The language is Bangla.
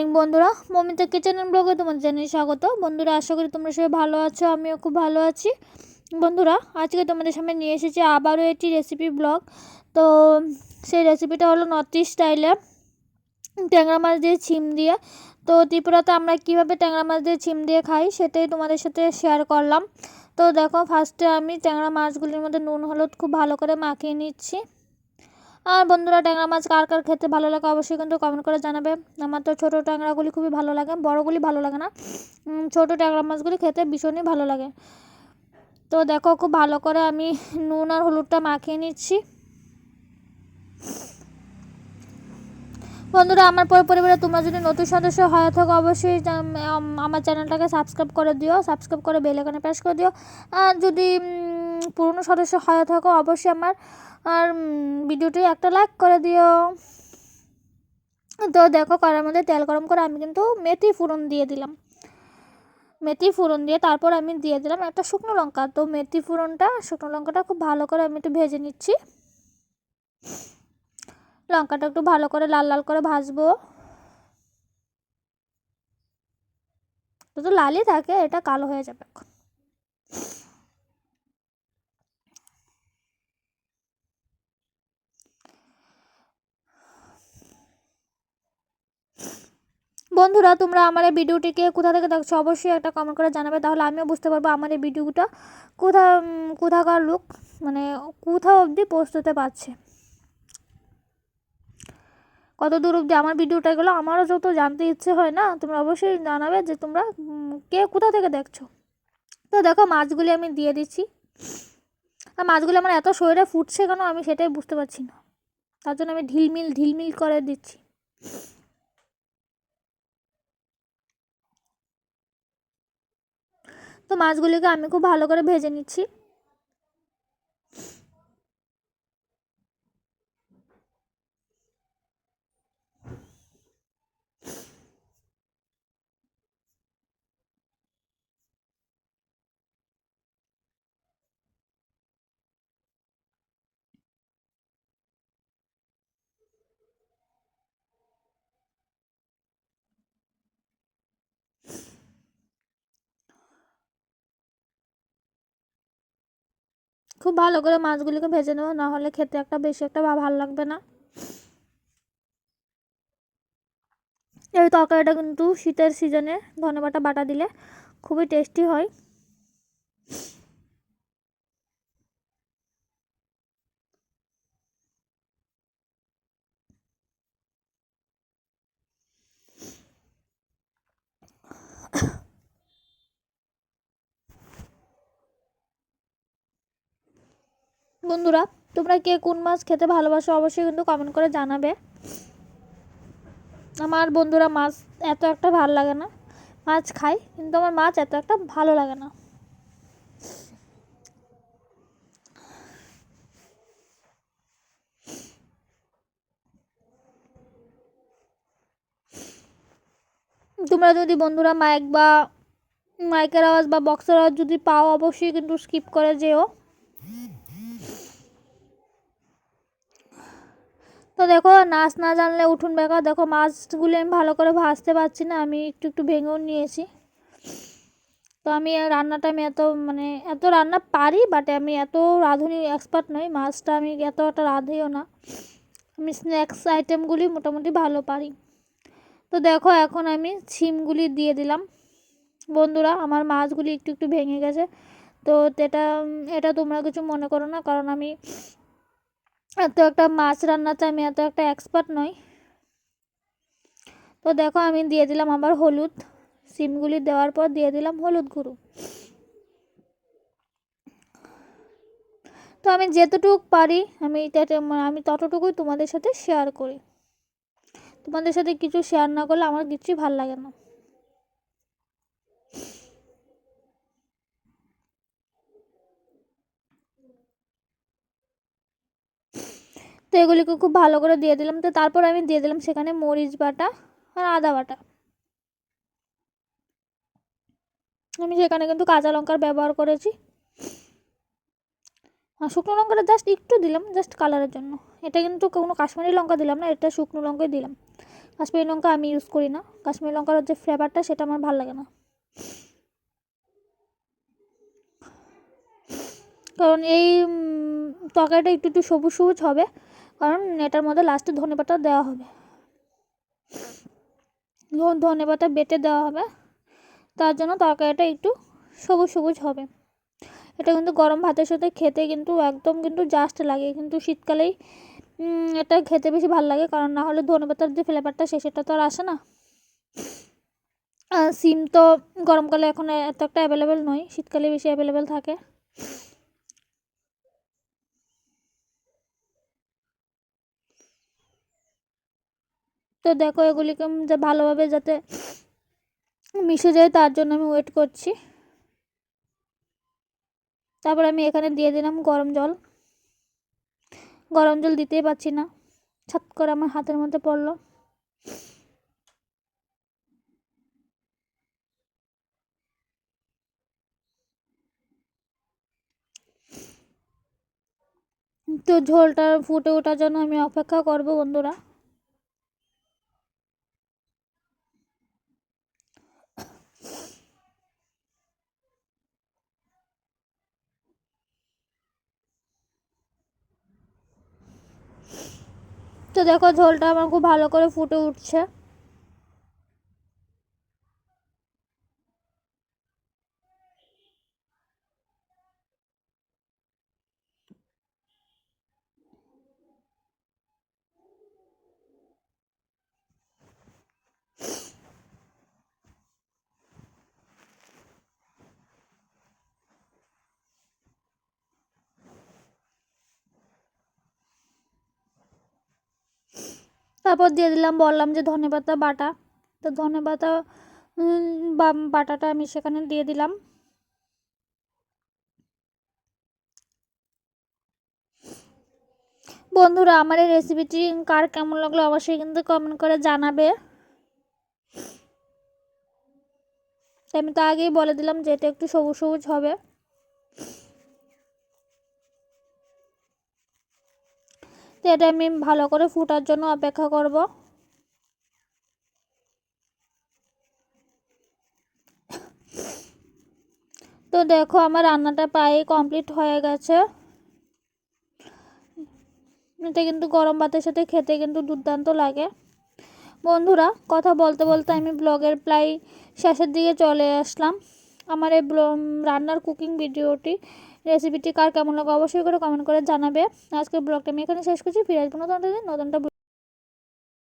মর্নিং বন্ধুরা। মমিতা কিচেন অ্যান্ড ব্লগে তোমাদের জানিয়ে স্বাগত। বন্ধুরা, আশা করি তোমরা সবাই ভালো আছো, আমিও খুব ভালো আছি। বন্ধুরা, আজকে তোমাদের সামনে নিয়ে এসেছি আবারও একটি রেসিপি ব্লগ তো সেই রেসিপিটা হলো নর্থ ইস্ট স্টাইলে ট্যাংরা মাছ দিয়ে ছিম দিয়ে। তো ত্রিপুরাতে আমরা কীভাবে ট্যাংরা মাছ দিয়ে ছিম দিয়ে খাই সেটাই তোমাদের সাথে শেয়ার করলাম। তো দেখো ফার্স্টে আমি ট্যাংরা মাছগুলির মধ্যে নুন, হলুদ খুব ভালো করে মাখিয়ে নিচ্ছি। আর বন্ধুরা, ট্যাংরা মাছ কার কার খেতে ভালো লাগে অবশ্যই কিন্তু কমেন্ট করে জানাবে। আমার তো ছোটো ট্যাংরাগুলি খুবই ভালো লাগে, বড়গুলি ভালো লাগে না। ছোটো ট্যাংরা মাছগুলি খেতে ভীষণই ভালো লাগে। তো দেখো, খুব ভালো করে আমি নুন আর হলুদটা মাখিয়ে নিচ্ছি। বন্ধুরা, আমার পরিবারে তোমরা যদি নতুন সদস্য হয়ে থাকো, অবশ্যই আমার চ্যানেলটাকে সাবস্ক্রাইব করে দিও সাবস্ক্রাইব করে বেল আইকনে প্রেস করে দিও। আর যদি পুরনো সদস্য হয়ে থাকো, অবশ্যই আমার আর ভিডিওটি একটা লাইক করে দিও। তো দেখো কড়ার মধ্যে তেল গরম করে আমি কিন্তু মেথি ফোড়ন দিয়ে দিলাম। মেথি ফোড়ন দিয়ে তারপর আমি দিয়ে দিলাম একটা শুকনো লঙ্কা। তো মেথি ফোড়নটা, শুকনো লঙ্কাটা খুব ভালো করে আমি একটু ভেজে নিচ্ছি। লঙ্কাটা একটু ভালো করে লাল লাল করে ভাজবো। তো লালই থাকে, এটা কালো হয়ে যাবে। এখন বন্ধুরা, তোমরা আমার এই ভিডিওটিকে কোথা থেকে দেখছ অবশ্যই একটা কমেন্ট করে জানাবে। তাহলে আমিও বুঝতে পারব আমার এই ভিডিওটা কোথা, কোথাকার লোক মানে কোথাও অবধি পৌঁছতে পারছে। কত দূর অবধি আমার ভিডিওটা গেলো আমারও যত জানতে ইচ্ছে হয় না, তোমরা অবশ্যই জানাবে যে তোমরা কে কোথা থেকে দেখছ। তো দেখো, মাছগুলি আমি দিয়ে দিচ্ছি। আর মাছগুলি আমার এত শরীরে ফুটছে কেন আমি সেটাই বুঝতে পারছি না। তার জন্য আমি ঢিলমিল ঢিলমিল করে দিচ্ছি। তো মাছগুলিকে আমি খুব ভালো করে ভেজে নিচ্ছি। খুব ভালো করে মাছগুলিকে ভেজে নেব, নাহলে খেতে একটা বেশি একটা ভালো লাগবে না। এই তরকারিটা কিন্তু শীতের সিজনে ধনেবাটা বাটা দিলে খুবই টেস্টি হয়। বন্ধুরা, তোমরা কে কোন মাছ খেতে ভালোবাসো অবশ্যই কিন্তু কমেন্ট করে জানাবে। আমার বন্ধুরা মাছ এত একটা ভালো লাগে না। মাছ খাই, কিন্তু আমার মাছ এত একটা ভালো লাগে না। তোমরা যদি বন্ধুরা মাইক বা মাইকের আওয়াজ বা বক্সের আওয়াজ যদি পাও, অবশ্যই কিন্তু স্কিপ করে যেও। তো দেখো নাচ না জানলে উঠুন বেকার দেখো মাছগুলি আমি ভালো করে ভাজতে পারছি না, আমি একটু একটু ভেঙেও নিয়েছি। তো আমি রান্নাটা আমি এত মানে এত রান্না পারি বাট আমি এত রাঁধুনি এক্সপার্ট নই, মাছটা আমি এত একটা রাঁধিও না। আমি স্ন্যাক্স আইটেমগুলি মোটামুটি ভালো পারি। তো দেখো এখন আমি ছিমগুলি দিয়ে দিলাম। বন্ধুরা, আমার মাছগুলি একটু একটু ভেঙে গেছে। তো এটা এটা তোমরা কিছু মনে করো না, কারণ আমি এত একটা মাছ রান্নাতে আমি এত একটা এক্সপার্ট নই। তো দেখো আমি দিয়ে দিলাম আবার হলুদ। সিমগুলি দেওয়ার পর দিয়ে দিলাম হলুদ গুঁড়ো। তো আমি যেতটুকু পারি আমি আমি ততটুকুই তোমাদের সাথে শেয়ার করি। তোমাদের সাথে কিছু শেয়ার না করলে আমার কিছুই ভালো লাগে না। তো এগুলিকে খুব ভালো করে দিয়ে দিলাম। তো তারপর আমি দিয়ে দিলাম সেখানে মরিচ বাটা আর আদা বাটা। আমি সেখানে কিন্তু কাঁচা লঙ্কার ব্যবহার করেছি। আর শুকনো লঙ্কাটা জাস্ট একটু দিলাম জাস্ট কালারের জন্য। এটা কিন্তু কোনো কাশ্মীরি লঙ্কা দিলাম না, এটা শুকনো লঙ্কাই দিলাম। কাশ্মীরি লঙ্কা আমি ইউজ করি না। কাশ্মীরি লঙ্কার যে ফ্লেভারটা সেটা আমার ভালো লাগে না। কারণ এই তরকারিটা একটু একটু সবুজ সবুজ হবে। কারণ এটার মধ্যে লাস্টে ধনে পাতা দেওয়া হবে। ধনে পাতা বেটে দেওয়া হবে। তার জন্য তরকারিটা একটু সবুজ সবুজ হবে। এটা কিন্তু গরম ভাতের সাথে খেতে কিন্তু একদম কিন্তু জাস্ট লাগে। কিন্তু শীতকালেই এটা খেতে বেশি ভালো লাগে। কারণ না হলে ধনে পাতার যে ফ্লেভারটা সে, সেটা তো আর আসে না। সিম তো গরমকালে এখন এত একটা অ্যাভেলেবেল নয়। শীতকালে বেশি অ্যাভেলেবেল থাকে। তো দেখো এগুলিকে যে ভালোভাবে যাতে মিশে যায়, তার জন্য আমি ওয়েট করছি। তারপর আমি এখানে দিয়ে দিলাম গরম জল। গরম জল দিতেই পারছি না। ছাত করে আমার হাতের মধ্যে পড়ল। তো ঝোলটা ফুটে ওঠার জন্য আমি অপেক্ষা করব বন্ধুরা। তো দেখো ঝোলটা আমার খুব ভালো করে ফুটে উঠছে। তারপর দিয়ে দিলাম বললাম যে ধনেপাতা বাটা। তো ধনেপাতা উম, বা- বাটাটা আমি সেখানে দিয়ে দিলাম। বন্ধুরা আমার এই রেসিপিটি কার কেমন লাগল অবশ্যই কিন্তু কমেন্ট করে জানাবে। আমি তো আগেই বলে দিলাম যে এটা একটু সবুজ সবুজ হবে। তো এটা আমি ভালো করে ফুটার জন্য অপেক্ষা করব। তো দেখো আমার রান্নাটা প্রায় কমপ্লিট হয়ে গেছে। এটা কিন্তু গরম ভাতের সাথে খেতে কিন্তু দুর্দান্ত লাগে। বন্ধুরা, কথা বলতে বলতে আমি ব্লগের প্রায় শেষের দিকে চলে আসলাম। আমার এই রান্নার কুকিং ভিডিওটি রেসিপিটি কার কেমন লাগে অবশ্যই করে কমেন্ট করে জানাবে। আজকের ব্লগটা আমি এখানে শেষ করছি। ফিরে আসব নতুন নতুনটা